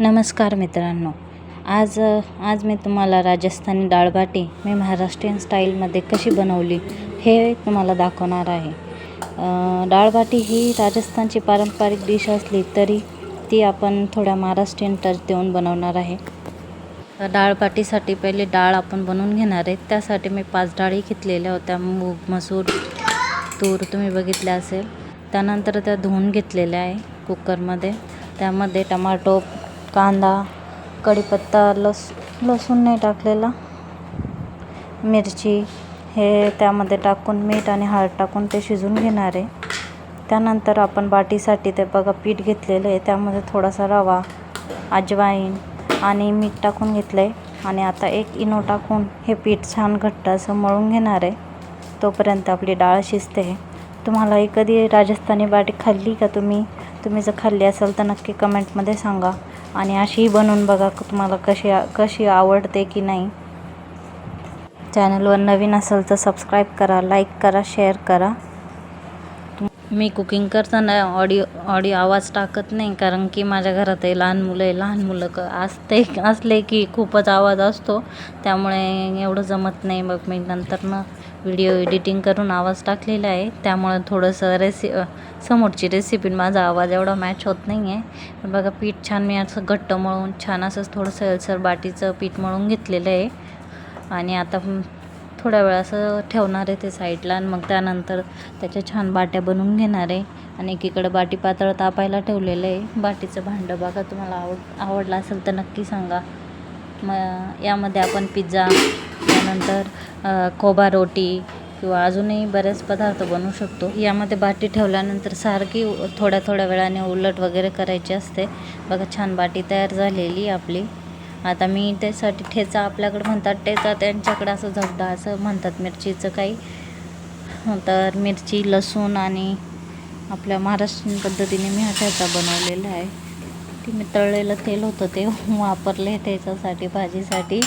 नमस्कार मित्रांनो. आज आज मी तुम्हाला राजस्थानी डाळबाटी मी महाराष्ट्रीयन स्टाईलमध्ये कशी बनवली हे तुम्हाला दाखवणार आहे. डाळबाटी ही राजस्थानची पारंपरिक डिश असली तरी ती आपण थोड्या महाराष्ट्रीयन टच देऊन बनवणार आहे. तर डाळबाटीसाठी पहिले डाळ आपण बनवून घेणार आहे. त्यासाठी मी पाच डाळी घेतलेल्या होत्या. मूग मसूर तूर तुम्ही बघितले असेल. त्यानंतर त्या धुवून घेतलेल्या आहे कुकरमध्ये त्यामध्ये टमाटो कांदा कढीपत्ता लस लसूण नाही टाकलेला. मिरची हे त्यामध्ये टाकून मीठ आणि हळद टाकून ते शिजून घेणार आहे. त्यानंतर आपण बाटीसाठी ते बघा पीठ घेतलेलं आहे. त्यामध्ये थोडासा रवा अजवाईन आणि मीठ टाकून घेतलं आहे आणि आता एक इनो टाकून हे पीठ छान घट्ट असं मळून घेणार आहे. तोपर्यंत आपली डाळ शिजते. तुम्हालाही कधी राजस्थानी बाटी खाल्ली का तुम्ही? तुम्ही जर खाल्ली असाल तर नक्की कमेंटमध्ये सांगा. आणि अशीही बनवून बघा तुम्हाला कशी कशी आवडते की नाही. चॅनलवर नवीन असेल तर सबस्क्राईब करा लाईक करा शेअर करा. मी कुकिंग करताना ऑडिओ ऑडिओ आवाज टाकत नाही कारण की माझ्या घरात आहे लहान मुलं आहे. लहान मुलं क असते असले की खूपच आवाज असतो. त्यामुळे एवढं जमत नाही मग मी. नंतरनं व्हिडिओ एडिटिंग करून आवाज टाकलेला आहे. त्यामुळे थोडंसं रेसि समोरची रेसिपी माझा आवाज एवढा मॅच होत नाही आहे पण बघा पीठ छान मी असं घट्ट मळून छान असं थोडंसं एलसर बाटीचं पीठ मळून घेतलेलं आहे. आणि आता थोड्या वेळ असं ठेवणार आहे ते साईडला आणि मग त्यानंतर त्याच्या छान बाट्या बनवून घेणार आहे. आणि एकीकडे बाटी पातळ तापायला ठेवलेलं आहे. बाटीचं भांडं बघा तुम्हाला आवड आवडलं असेल तर नक्की सांगा. मग यामध्ये आपण पिझ्झा त्यानंतर कोबा रोटी किंवा अजूनही बरेच पदार्थ बनवू शकतो. यामध्ये बाटी ठेवल्यानंतर सारखी उ- थोड्या थोड्या वेळाने उलट वगैरे करायची असते. बघा छान बाटी तयार झालेली आपली. आता मी त्यासाठी ठेचा आपल्याकडे म्हणतात ठेचा त्यांच्याकडे असं झगडा असं म्हणतात मिरचीचं काही. तर मिरची लसूण आणि आपल्या महाराष्ट्रीयन पद्धतीने मी हा ठेचा बनवलेला आहे. ती मी तळलेलं तेल होतं ते वापरले त्याच्यासाठी भाजीसाठी.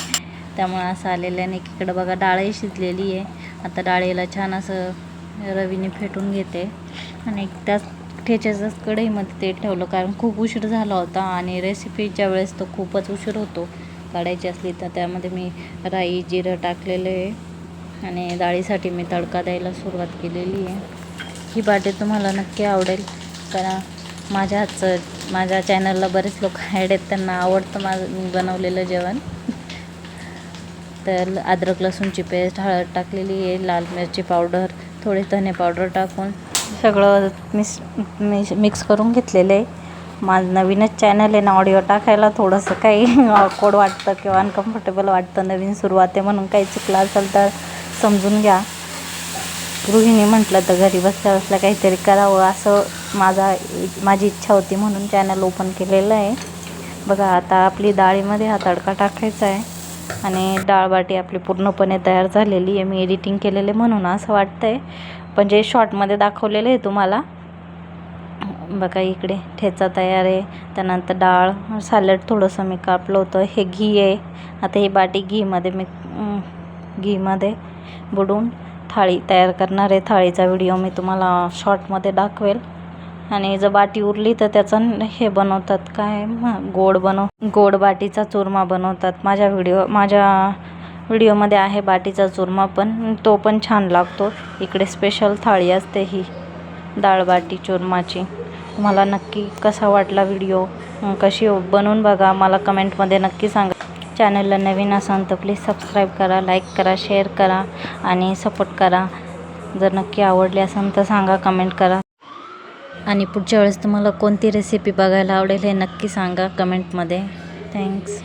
त्यामुळे असं आलेलं आहे आणि एकीकडं बघा डाळही शिजलेली आहे. आता डाळीला छान असं रवीने फेटून घेते. आणि त्याच ठेच्याच्याच कढईमध्ये ते ठेवलं कारण खूप उशीर झाला होता आणि रेसिपीच्या वेळेस तो खूपच उशीर होतो. काढायची असली तर त्यामध्ये मी राई जिरं टाकलेलं आहे आणि डाळीसाठी मी तडका द्यायला सुरुवात केलेली आहे. ही बाटी तुम्हाला नक्की आवडेल कारण माझ्या हातचं माझ्या चॅनलला बरेच लोक ॲड आहेत त्यांना आवडतं माझं बनवलेलं जेवण. तर अद्रक लसूणची पेस्ट हळद टाकलेली आहे लाल मिरची पावडर थोडी धने पावडर टाकून सगळं मिस मिश मिक्स करून घेतलेलं आहे. माझं नवीनच चॅनल आहे ना ऑडिओ टाकायला थोडंसं काही ऑकवर्ड वाटतं किंवा अनकम्फर्टेबल वाटतं. नवीन सुरुवात आहे म्हणून काही चुकलं असेल तर समजून घ्या. गृहिणी म्हटलं तर घरी बसल्या बसल्या काहीतरी करावं. असं माझा माझी इच्छा होती म्हणून चॅनल ओपन केलेलं आहे. बघा आता आपली डाळीमध्ये हा तडका टाकायचा आहे. आणि डाळबाटी आपली पूर्णपणे तयार झालेली आहे. मी एडिटिंग केलेले म्हणून असं वाटतं आहे पण जे शॉर्टमध्ये दाखवलेलं आहे तुम्हाला बघा इकडे ठेचा तयार आहे त्यानंतर डाळ सॅलड थोडंसं मी कापलं होतं हे घी आहे आता ही बाटी घीमध्ये मी घीमध्ये बुडून थाळी तयार करणार आहे थाळीचा व्हिडिओ मी तुम्हाला शॉर्टमध्ये दाखवेल. आणि जर बाटी उरली तर त्याचं हे बनवतात काय गोड बनव गोड बाटीचा चुरमा बनवतात. माझ्या व्हिडिओ माझ्या व्हिडिओमध्ये आहे बाटीचा चुरमा पण तो पण छान लागतो. इकडे स्पेशल थाळी असते ही डाळ बाटी चुरमाची. तुम्हाला नक्की कसा वाटला व्हिडिओ? कशी हो? बनवून बघा. मला कमेंटमध्ये नक्की सांगा. चॅनलला नवीन असाल तर प्लीज सबस्क्राईब करा लाईक करा शेअर करा आणि सपोर्ट करा. जर नक्की आवडली असेल तर सांगा कमेंट करा. आणि पुढच्या वेळेस तुम्हाला कोणती रेसिपी बघायला आवडेल हे नक्की सांगा कमेंटमध्ये. थँक्स